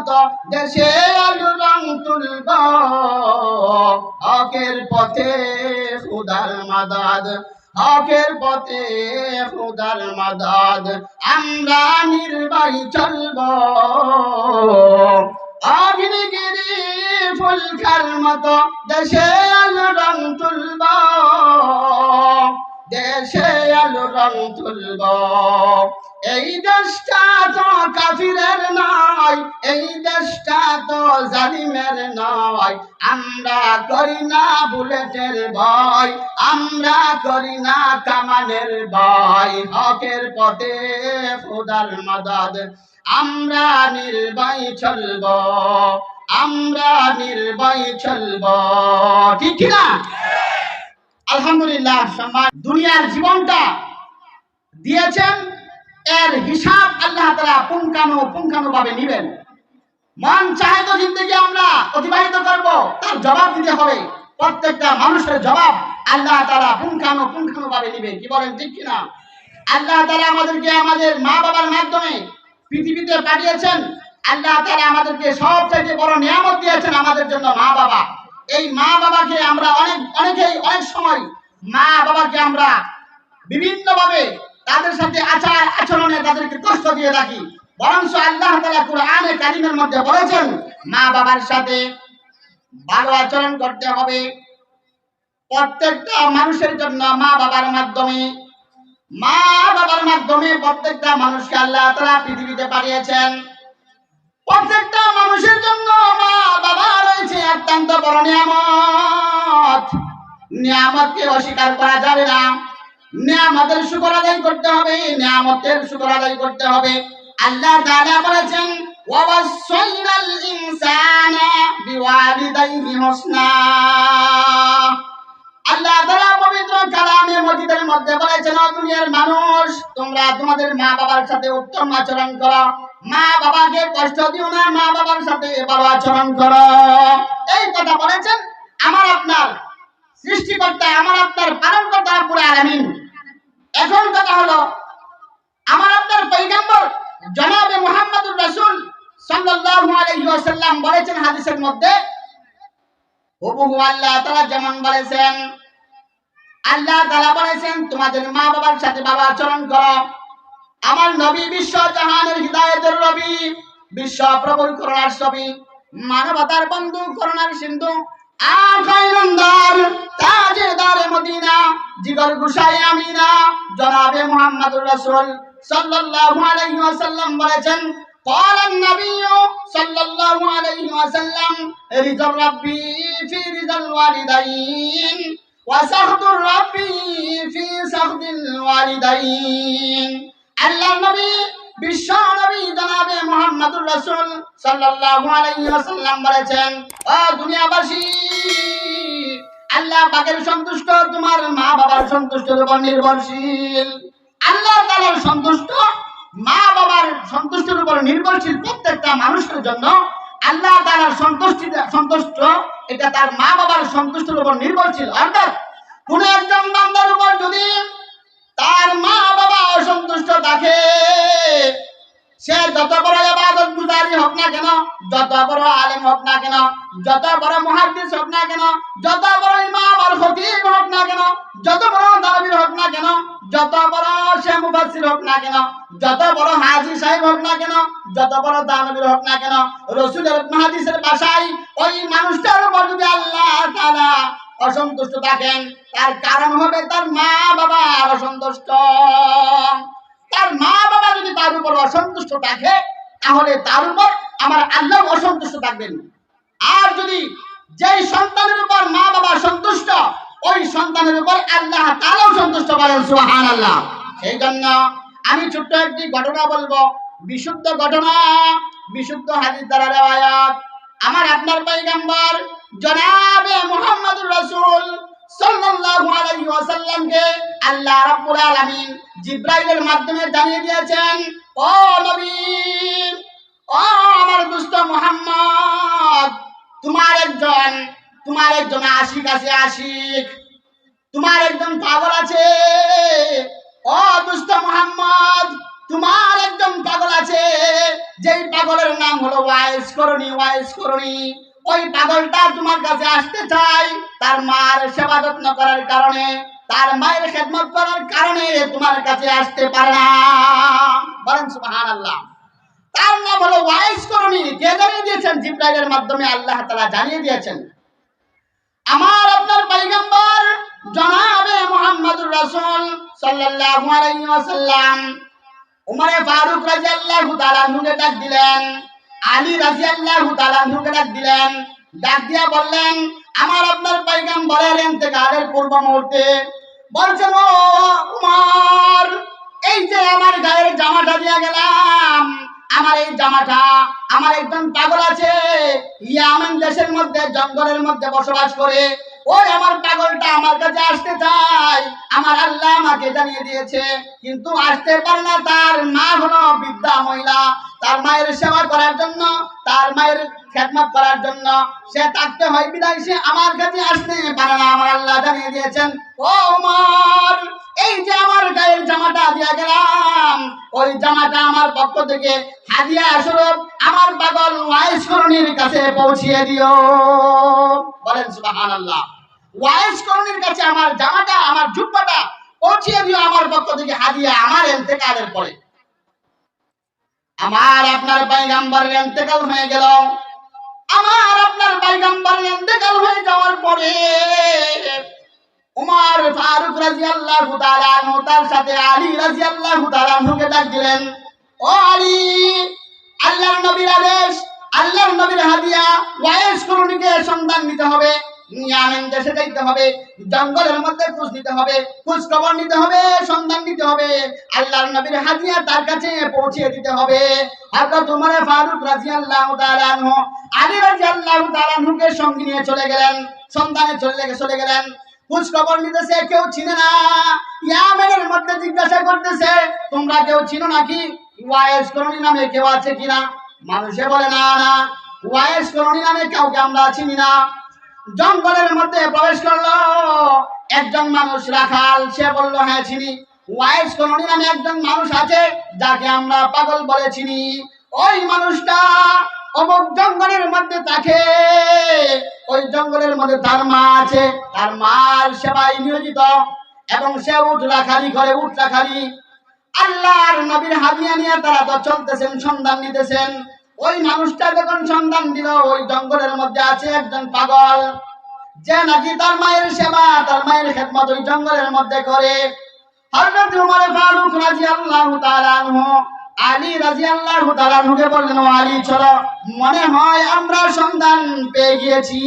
মতো দেশে রং তুলব। হকের পথে খুদার মাদাদ, হকের পথে খুদার মাদাদ, আমরা নির্বাহী চলব। অগ্নিগিরি ফুলখার মতো দেশে আলো রং তুলব। দেশে আলো রং তুলব। এই দেশটা তো কাফিরের নয়, এই দেশটা তো জালিমের নয়। আমরা করি না বুলেটের ভয়, আমরা করি না কামানের ভয়। হকের পথে খোদার মাদাদ, আমরা নির্বাই চলব, আমরা নির্বাই চলব। ঠিক না? আলহামদুলিল্লাহ, সম্মান দুনিয়ার জীবনটা দিয়েছেন এর হিসাব আল্লাহ তারা পুঙ্খানু পুঙ্খানু ভাবে নিবেন। মন চাহে তো জিন্দগি আমরা অতিবাহিত করব, তার জবাব দিতে হবে। প্রত্যেকটা মানুষের জবাব আল্লাহ তারা পুঙ্খানু পুঙ্খানু ভাবে নিবে, কি বলেন ঠিক কিনা? আল্লাহ তারা আমাদেরকে আমাদের মা বাবার মাধ্যমে পৃথিবীতে পাঠিয়েছেন। আল্লাহ তারা আমাদেরকে সব চাইতে বড় নিয়ামত দিয়েছেন আমাদের জন্য মা বাবা এই মা বাবাকে আমরা অনেক, অনেকেই অনেক সময় মা বাবাকে আমরা বিভিন্ন ভাবে তাদের সাথে আচার আচরণে তাদেরকে কষ্ট দিয়ে থাকি বরঞ্চ আল্লাহ তালা কোরআনে কারিমের মধ্যে বলেছেন, মা বাবার সাথে ভালো আচরণ করতে হবে। প্রত্যেকটা মানুষের জন্য মা বাবার মাধ্যমে, মা বাবার মাধ্যমে প্রত্যেকটা মানুষকে আল্লাহ তালা পৃথিবীতে পাঠিয়েছেন। প্রত্যেকটা মানুষের জন্য মা বাবা রয়েছে অত্যন্ত বড় নিয়ামত। নিয়ামতকে অস্বীকার করা যাবে না। নিয়ামতের শুকর আদায় করতে হবে, নিয়ামতের শুকর আদায় করতে হবে। আল্লাহ তাআলা বলেছেন ওয়াসাইনাল ইনসানা বিওয়ালিদাইহি হুসনা। আল্লাহ তাআলা পবিত্র কালামে মজিদের মধ্যে বলেছেন, ও দুনিয়ার মানুষ, তোমরা তোমাদের মা বাবার সাথে উত্তম আচরণ করো। মা বাবাকে কষ্ট দিও না মা বাবার সাথে ভালো আচরণ করো। এই কথা বলেছেন আমার আপনার সৃষ্টিকর্তা, আমার আপনার পালন কর্তা পুরো আলামিন। এখন কথা হলো, আমার আপনার পৈগম্বর জনাবে মুহাম্মদুর রাসূল সাল্লাল্লাহু আলাইহি ওয়াসাল্লাম বলেছেন হাদিসের মধ্যে হুবহু আল্লাহ তাআলা যেমন বলেছেন, আল্লাহ তাআলা বলেছেন, তোমাদের মা বাবার সাথে বাবা আচরণ করো। আমার নবী বিশ্ব জাহানের হৃদায়তের রবি, বিশ্ব প্রবল করুণার ছবি, মানবতার বন্ধু, করুণার সিন্ধু জিগর গুসাই আমিনা জনাবে মুহাম্মদুর রাসূল সাল্লাল্লাহু আলাইহি ওয়াসাল্লাম বলেছেন قال النبي صلى الله عليه وسلم رضا ربي في رضا الوالدين وسخط ربي في سخط الوالدين আল্লাহ নবী বলেছেন, ও দুনিয়াবাসী, আল্লাহ সন্তুষ্ট, তোমার মা বাবার নির্ভরশীল। আল্লাহ সন্তুষ্ট, মা বাবার নির্ভরশীল প্রত্যেকটা মানুষের জন্য আল্লাহ তাআলার সন্তুষ্টি সন্তুষ্ট, এটা তার মা বাবার সন্তুষ্টের উপর নির্ভরশীল, অর্থাৎ কোন একজন বান্দার উপর যদি তার মা বাবা অসন্তুষ্ট থাকে। সে যত বড় ইবাদত গুজারি হোক না কেন, যত বড় আলেম হোক না কেন, যত বড় মুহাদ্দিস হোক না কেন, যত বড় ইমাম আর খতিব হোক না কেন, যত বড় দাবির হোক না কেন, যত বড় সে মুফাসসির হোক না কেন, যত বড় হাজী সাহেব হোক না কেন, যত বড় দানবীর হোক না কেন, রসুলের হাদিসের ভাষায় ওই মানুষটার উপর যদি আল্লাহ তাআলা অসন্তুষ্ট থাকেন। তার কারণ হবে তার মা বাবা অসন্তুষ্ট। তার মা বাবা যদি তার উপর অসন্তুষ্ট থাকে, তাহলে তার উপর আমার আল্লাহ অসন্তুষ্ট থাকবেন। আর যদি যেই সন্তানের উপর মা বাবা সন্তুষ্ট ওই সন্তানের উপর আল্লাহ তারাও সন্তুষ্ট করেন সুহান আল্লাহ সেই জন্য আমি ছোট্ট একটি ঘটনা বলব। বিশুদ্ধ ঘটনা, বিশুদ্ধ হাদিস দ্বারা আমার আপনার পয়গম্বর জনাবে মুহাম্মদুর রাসূল সাল্লাল্লাহু আলাইহি ওয়াসাল্লামকে আল্লাহ রাব্বুল আলামিন জিব্রাইলের মাধ্যমে জানিয়ে দিয়েছেন, ও নবী, ও আমার দুষ্ট মুহাম্মদ, তোমার একজন তোমার একজন আশিক আছে, আশিক। তোমার একজন পাগল আছে। ও দুষ্ট মুহাম্মদ, তোমার একজন পাগল আছে। যেই পাগলের নাম হলো ওয়াইস করণী ওয়াইস করণী। ওই পাগলটা তোমার কাছে আসতে চাই। তার মার সেবা যত্ন করার কারণে, তার মায়ের খেদমত করার কারণে তোমার কাছে আসতে পারে না। বলেন সুবহানাল্লাহ। তার নাম হলো ওয়াইস করণী। কে জানিয়ে দিয়েছেন জিব্রাইলের মাধ্যমে আল্লাহ তাআলা জানিয়ে দিয়েছেন, আমার আপনার পয়গম্বর জনাবে মুহাম্মদুর রাসূল সাল্লাল্লাহু আলাইহি ওয়াসাল্লাম। উমরে ফারুক রাদিয়াল্লাহু তাআলা নুকে ডাক দিলেন আলী রাজি আল্লাহ নুকে ডাক দিলেন। ডাক দিয়া বললেন, আমার আপনার পয়গম্বরের গালের পূর্ব মুহূর্তে। বলছেন ও উমর, এই যে আমার গায়ের জামাটা দিয়া গেলাম। আমার এই জামাটা, আমার একদম পাগল আছে। ইয়ামান দেশের মধ্যে, জঙ্গলের মধ্যে বসবাস করে। ওই আমার পাগলটা আমার কাছে আসতে চায়। আমার আল্লাহ আমাকে জানিয়ে দিয়েছে, কিন্তু আসতে পারে না। তার মা হলো বৃদ্ধা মহিলা। তার মায়ের সেবা করার জন্য, তার মায়ের খেদমত করার জন্য সে থাকতে হয় বিদায়। সে আমার কাছে আসতে পারে না। আমার আল্লাহ জানিয়ে দিয়েছেন, ও মার এই যে আমার জামাটা দিয়া গেলাম। ওই জামাটা আমার পক্ষ থেকে হাদিয়া স্বরূপ আমার পাগল ওয়াইশকরণীর কাছে পৌঁছিয়ে দিও। বলেন ওয়াইস করণীর কাছে আমার জামাটা আমার পৌঁছিয়ে দিও আমার পক্ষ থেকে আমার পরে। আমার আপনার পয়গাম্বরের ইন্তেকাল হয়ে গেল। আমার আপনার হয়ে যাওয়ার পরে উমর সন্ধান নিতে হবে। হবে, জঙ্গলের মধ্যে খোঁজ নিতে হবে খোঁজ খবর নিতে হবে, সন্ধান নিতে হবে। আল্লাহর নবীর হাদিয়া তার কাছে পৌঁছে দিতে হবে। হযরত উমর ফারুক রাদিয়াল্লাহু তাআলা আনহু, আলী রাদিয়াল্লাহু তাআলা সঙ্গে নিয়ে চলে গেলেন। সন্ধানে চলে চলে গেলেন। খোঁজ খবর নিতেছে, কেউ চিনে না। ইয়ামেনের মধ্যে জিজ্ঞাসা করতেছে, তোমরা কেউ চিনো নাকি? ওয়াইস করণী নামে কেউ আছে কিনা? মানুষে বলে, না না। ওয়াইস করণী নামে কাউকে আমরা চিনি না। জঙ্গলের মধ্যে প্রবেশ করল। একজন মানুষ রাখাল, সে বলল হ্যাঁ চিনি। ওয়াইস করণী নামে একজন মানুষ আছে, যাকে আমরা পাগল বলে চিনি। ওই মানুষটা অমুক জঙ্গলের মধ্যে থাকে। ওই জঙ্গলের মধ্যে তার মা আছে। তার মার সেবায় নিয়োজিত এবং সে উঠ রাখালি করে উঠ রাখালি আল্লাহর নবীর হাদিয়া নিয়ে তারা তো চলতেছেন, সন্ধান নিতেছেন। ওই মানুষটা যখন সন্ধান দিল, ওই জঙ্গলের মধ্যে আছে একজন পাগল। যে নাকি তার মায়ের সেবা, তার মায়ের খেদমত ওই জঙ্গলের মধ্যে করে। হযরত উমর ফারুক রাদিয়াল্লাহু তাআলা আলী রাদিয়াল্লাহু তাআলা আনহুকে বললেন, ও আলী, চলো। মনে হয় আমরা সন্ধান পেয়ে গিয়েছি।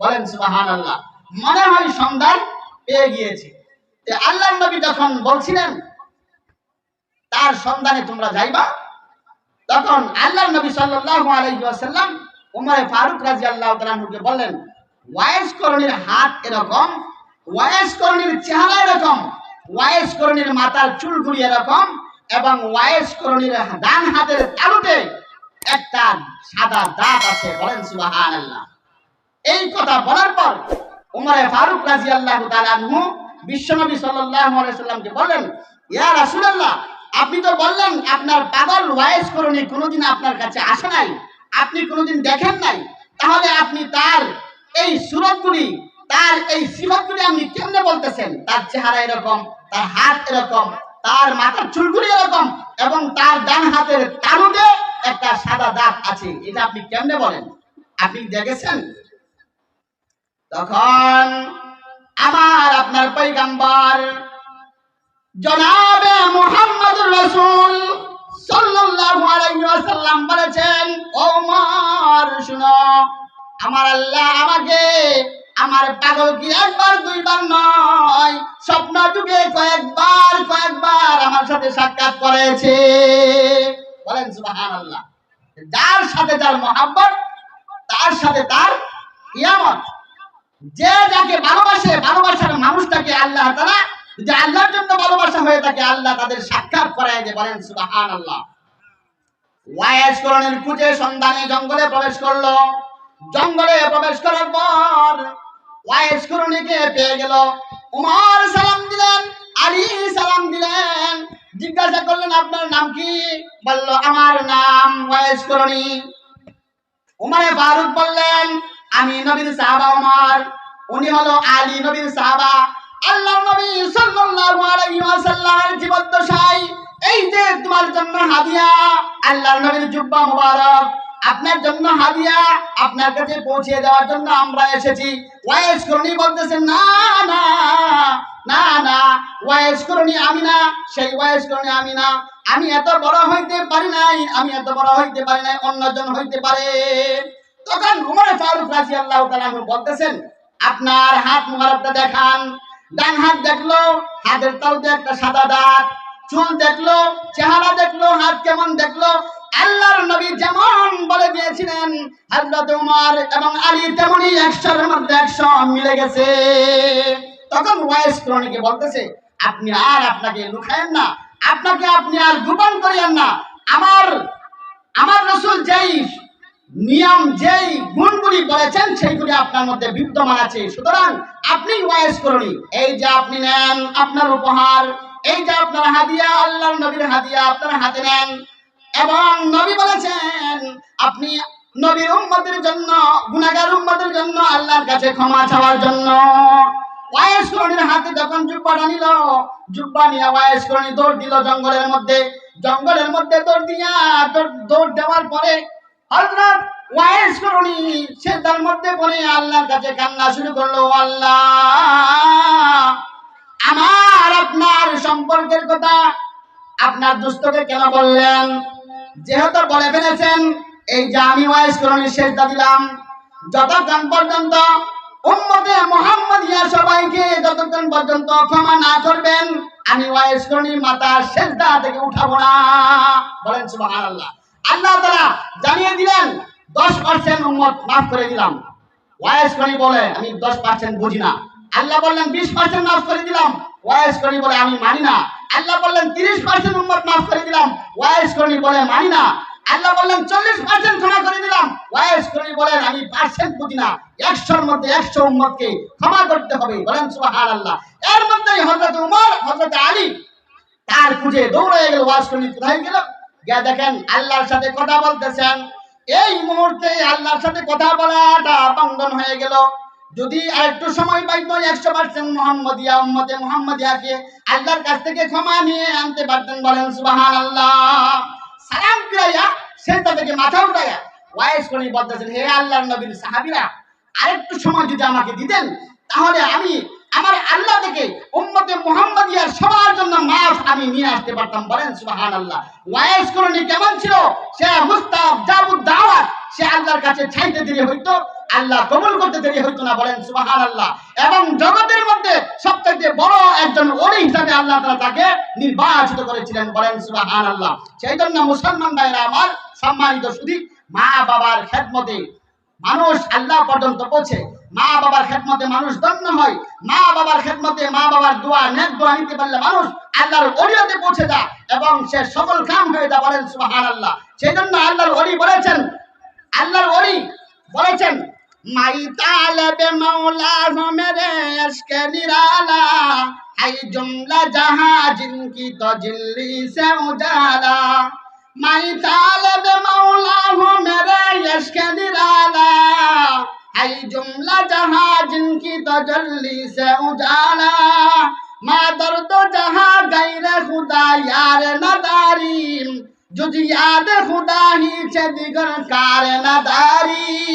বলেন, সুবহানাল্লাহ, মনে হয় সন্ধান পেয়ে গিয়েছি। তে আল্লাহর নবী যখন বলছিলেন, তার সন্ধানে তোমরা যাইবা? তখন আল্লাহর নবী সাল্লাল্লাহু আলাইহি উমর ফারুক রাদিয়াল্লাহু তাআলা আনহুকে বললেন, ওয়াইস করণীর হাত এরকম, ওয়াইস করণীর চেহারা এরকম, ওয়াইস করণীর মাথার চুলগুলি এরকম এবং ওয়াইস করণীর ডান হাতের তালুতে একটা সাদা দাঁত আছে, বলেন সুবহানাল্লাহ। এই কথা বলার পর উমরে ফারুক রাদিয়াল্লাহু তাআলা আনহু বিশ্বনবী সাল্লামকে বললেন, ইয়া রাসূলুল্লাহ, আপনি তো বললেন আপনার পাগল ওয়াইস করণী কোনোদিন আপনার কাছে আসে নাই, আপনি কোনোদিন দেখেন নাই। তাহলে আপনি তার এই সুরতগুলি, তার এই সিফতগুলি আপনি কেমনে বলতেছেন? তার চেহারা এরকম, তার হাত এরকম তার মাথার চুলগুলি এরকম এবং তার ডান হাতের তালুতে একটা সাদা দাগ আছে। এটা আপনি কেমনে বলেন? আপনি দেখেছেন? তখন আমার আপনার পৈগাম্বার জনাবে মোহাম্মদ রাসূল সাল্লাল্লাহু আলাইহি ওয়াসাল্লাম বলেছেন ওমর শুনো, আমার আল্লাহ আমাকে আমার পাগল কি একবার, দুইবার নয়। স্বপ্ন যুগে কয়েকবার কয়েকবার আমার সাথে সাক্ষাৎ করেছে। বলেন সুবহানাল্লাহ। যার সাথে যার মহাব্বত, তার সাথে তার কিয়ামত। যে যাকে ভালোবাসে, ভালোবাসার মানুষটাকে আল্লাহ তারা যদি আল্লাহর জন্য ভালোবাসা হয়ে থাকে, আল্লাহ তাদের সাক্ষাৎ করায় যে বলেন সুবাহান আল্লাহ ওয়াইস করণের খুঁজে সন্ধানে জঙ্গলে প্রবেশ করল। জঙ্গলে প্রবেশ করার পর ওয়াইস করণীকে পেয়ে গেল। উমর সালাম দিলেন, আলী সালাম দিলেন। জিজ্ঞাসা করলেন, আপনার নাম কি? বলল, আমার নাম ফারুক বললেন, আমি নবীর সাহাবা উমর। উনি হলো আলী নবীর সাহাবা। আল্লাহ নবী সাল্লাল্লাহু আলাইহি ওয়াসাল্লামের জীবদ্দশায়, এই যে তোমার জন্য হাদিয়া, আল্লাহর নবীর জুব্বা মুবারক। আপনার জন্য হাদিয়া, আপনার কাছে পৌঁছে দেওয়ার জন্য আমরা এসেছি। ওয়াইস করণী বলতেছেন, না না না না, ওয়াইস আমি না, সেই ওয়াইস করণী আমি না। আমি এত বড় হইতে পারি নাই, আমি এত বড় হইতে পারি নাই, অন্যজন হইতে পারে। তখন উমর ফারুক রাজি আল্লাহ বলতেছেন, আপনার হাত মুবারকটা দেখান। ডান হাত দেখল, হাতের তালুতে একটা সাদা দাঁত চুল দেখল, চেহারা দেখল, হাত কেমন দেখল আল্লাহর নবী যেমন বলে দিয়েছিলেন হযরত উমর এবং আলী তেমনি একশোর মধ্যে একশো মিলে গেছে। তখন ওয়াইস ক্রনিকে বলতেছে, আপনি আর আপনাকে লুকায়েন না, আপনাকে আপনি আর গোপন করিয়েন না। আমার আমার রসুল যেই নিয়ম, যেই গুণগুলি বলেছেন, সেইগুলি আপনার মধ্যে বিদ্যমান আছে। সুতরাং আপনি ওয়াইস করুন এই যে আপনি নেন আপনার উপহার, এই যে আপনার হাদিয়া, আল্লাহর নবীর হাদিয়া আপনার হাতে নেন এবং নবী বলেছেন, আপনি নবীর উম্মতের জন্য, গুনাহগার উম্মতের জন্য আল্লাহর কাছে ক্ষমা চাওয়ার জন্য। ওয়াইস করণীর হাতে যখন জুব্বাটা নিল জুব্বা নিয়ে ওয়াইস করণী দৌড় দিল জঙ্গলের মধ্যে। জঙ্গলের মধ্যে দৌড় দিয়া দৌড়- দেওয়ার পরে হযরত ওয়াইস করণী সেটার মধ্যে পড়ে আল্লাহর কাছে কান্না শুরু করল আল্লাহ, আমার, আপনার সম্পর্কের কথা আপনার দুস্থকে কেন বললেন? যেহেতু বলে ফেলেছেন, এই যে আমি ওয়াইস করণী শেষদা দিলাম, যতক্ষণ পর্যন্ত উম্মতে মুহাম্মাদিয়া সবাইকে যতক্ষণ পর্যন্ত ক্ষমা না করবেন, আমি ওয়াইস করণী মাতা শেষদা থেকে উঠাবো না। বলেন সুবহানাল্লাহ। আল্লাহ তাআলা জানিয়ে দিলেন, দশ পার্সেন্ট উম্মত মাফ করে দিলাম। ওয়াইস করি বলে, আমি দশ পার্সেন্ট বুঝি না। আল্লাহ বললেন, বিশ পার্সেন্ট মাফ করে দিলাম। ওয়াইস করি বলে আমি মানি না। আল্লাহ বললেন, তিরিশ পার্সেন্ট উম্মত মাফ করে দিলাম। ওয়াইস করি বলে মানি না। আল্লাহ বললেন, চল্লিশ পার্সেন্ট ক্ষমা করে দিলাম। ওয়াইস করি বলেন আমি পার্সেন্ট বুঝি না। একশোর মধ্যে একশো উম্মতকে ক্ষমা করতে হবে। বলেন সুবাহান আল্লাহ এর মধ্যেই হজরত উমর হজরত আলী, তার খুঁজে দৌড়ে গেল ওয়াজ করি কোথায় গেল? গিয়া দেখেন, আল্লাহর সাথে কথা বলতেছেন। এই মুহূর্তে আল্লাহর সাথে কথা বলাটা বন্ধন হয়ে গেল। যদি একটু সময় পাইতো একশো পার্সেন্ট মোহাম্মদিয়া উম্মতে মোহাম্মদিয়াকে আল্লাহর কাছ থেকে ক্ষমা নিয়ে আনতে পারতেন বলেন সুবাহান আল্লাহ সালাম ফিরাইয়া সেটা থেকে মাথা উঠাইয়া ওয়াইস করে বলতেছেন, হে আল্লাহর নবীর সাহাবীরা, আরেকটু সময় যদি আমাকে দিতেন, তাহলে আমি আমার আল্লাহ থেকে উম্মতে মুহাম্মাদিয়ার সবার জন্য মাফ আমি নিয়ে আসতে পারতাম বলেন, সুবহানাল্লাহ। ওয়াইস করণী কেমন ছিল? সে মুস্তাব জাবুদ দাওয়াত সে আল্লাহর কাছে চাইতে দেরি হইতো আল্লাহ কবুল করতে দেরি হইতো না বলেন, সুবহানাল্লাহ। এবং জগতের মধ্যে সবথেকে বড় একজন ওলি হিসাবে আল্লাহ তাআলা তাকে নির্বাচিত করেছিলেন বলেন, সুবহানাল্লাহ। সেই জন্য মুসলমান ভাইরা আমার সম্মানিত শুধু মা বাবার খেদমতে মানুষ আল্লাহ পর্যন্ত পৌঁছে মা বাবার খেদমতে মানুষ ধন্য হয় মা বাবার খেদমতে মা বাবার দোয়া, নেক দোয়া নিতে পারলে মানুষ আল্লাহর অলিয়তে পৌঁছে যায় এবং সে সফল কাম হয়ে যায় বলেন, সুবহানাল্লাহ। সেই জন্য আল্লাহর অলি বলেছেন, আল্লাহর অলি বলেছেন माई बे मौला हो मेरे अश्क निराला। आई जुमला जहाँ जिनकी तो जिल्ली से उजाला। माई तालब मौला हो मेरे अश्क निराला। आई जुमला जहाँ जिनकी तो जल्दी से उजाला। माँ दर्द जहाँ गैर खुदा यार नदारी जुज याद खुदा ही से दिगर कार नदारी